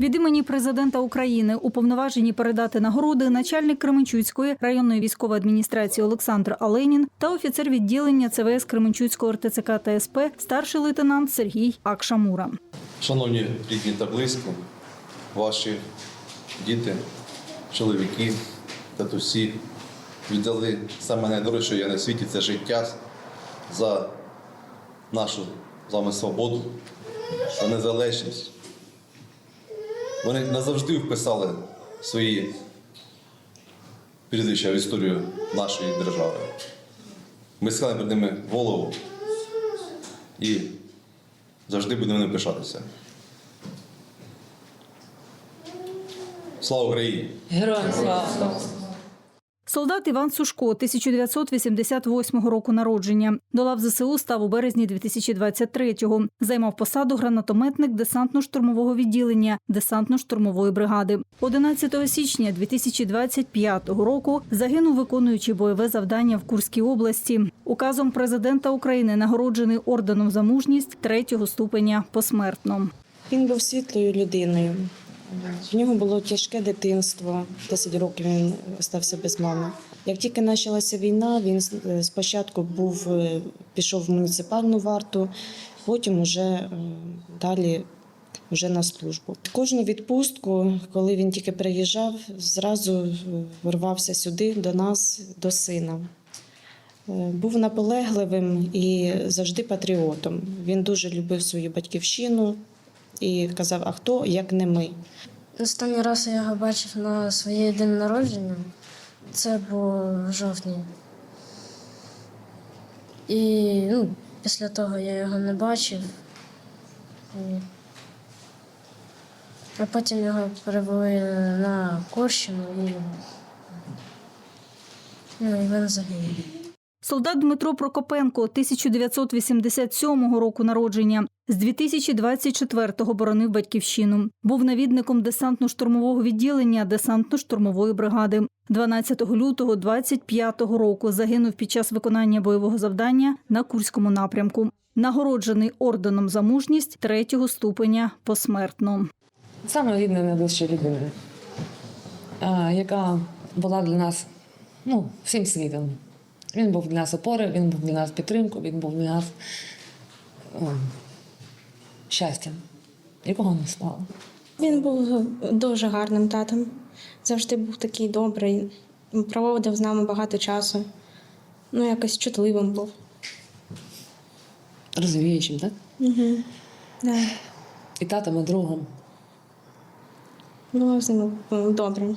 Від імені президента України уповноважені передати нагороди начальник Кременчуцької районної військової адміністрації Олександр Аленін та офіцер відділення ЦВС Кременчуцького РТЦК та СП старший лейтенант Сергій Акшамура. Шановні рідні та близькі, ваші діти, чоловіки, татусі віддали саме найдорожче, що на світі це життя за нашу з вами свободу, за незалежність. Вони назавжди вписали свої прізвища в історію нашої держави. Ми схилимо перед ними голову і завжди будемо ними пишатися. Слава Україні! Героям слава! Солдат Іван Сушко, 1988 року народження. До лав ЗСУ став у березні 2023-го. Займав посаду гранатометник десантно-штурмового відділення десантно-штурмової бригади. 11 січня 2025 року загинув виконуючи бойове завдання в Курській області. Указом президента України нагороджений орденом за мужність третього ступеня посмертно. Він був світлою людиною. В нього було тяжке дитинство. 10 років він стався без мами. Як тільки почалася війна, він е, спочатку був, е, пішов в муніципальну варту, потім вже е, далі вже на службу. Кожну відпустку, коли він тільки приїжджав, зразу е, рвався сюди до нас, до сина. Був наполегливим і завжди патріотом. Він дуже любив свою батьківщину і казав: а хто як не ми? Останній раз я його бачив на своє день народження. Це було в жовтні. І ну, після того я його не бачив. А потім його перевели на Корщину і, ну, і він загинув. Солдат Дмитро Прокопенко 1987 року народження. З 2024-го боронив батьківщину. Був навідником десантно-штурмового відділення десантно-штурмової бригади. 12 лютого 25-го року загинув під час виконання бойового завдання на Курському напрямку. Нагороджений орденом за мужність третього ступеня посмертно. Саме рідна найближча людина, яка була для нас ну, всім світом. Він був для нас опорою, він був для нас підтримкою, він був для нас щастям, якого не стало. Він був дуже гарним татом. Завжди був такий добрий, проводив з нами багато часу. Ну, якось чутливим був. Розвіючим, так? Угу. Да. І татом, і другом. Було з ним м, добре.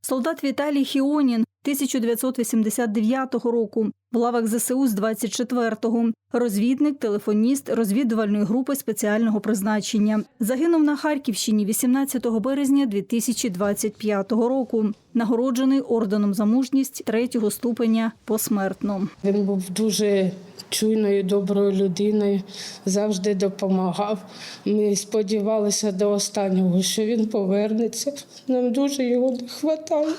Солдат Віталій Хіонін 1989 року в лавах ЗСУ з 24-го. Розвідник, телефоніст розвідувальної групи спеціального призначення. Загинув на Харківщині 18 березня 2025 року. Нагороджений орденом за мужність третього ступеня посмертно. Він був дуже чуйною, доброю людиною, завжди допомагав. Ми сподівалися до останнього, що він повернеться. Нам дуже його не вистачало.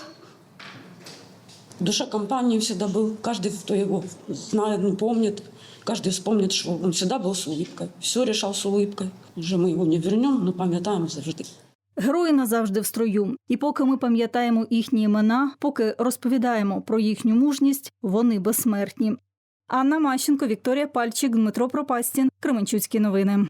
Душа компании всегда был. Каждый, кто его знает, ну, помнит, каждый вспомнит, что он всегда был с улыбкой. Все решал с улыбкой. Уже мы его не вернем, но пам'ятаємо завжди. Герої назавжди в строю. І поки ми пам'ятаємо їхні імена, поки розповідаємо про їхню мужність, вони безсмертні. Анна Мащенко, Вікторія Пальчик, Дмитро Пропастін, Кременчуцькі новини.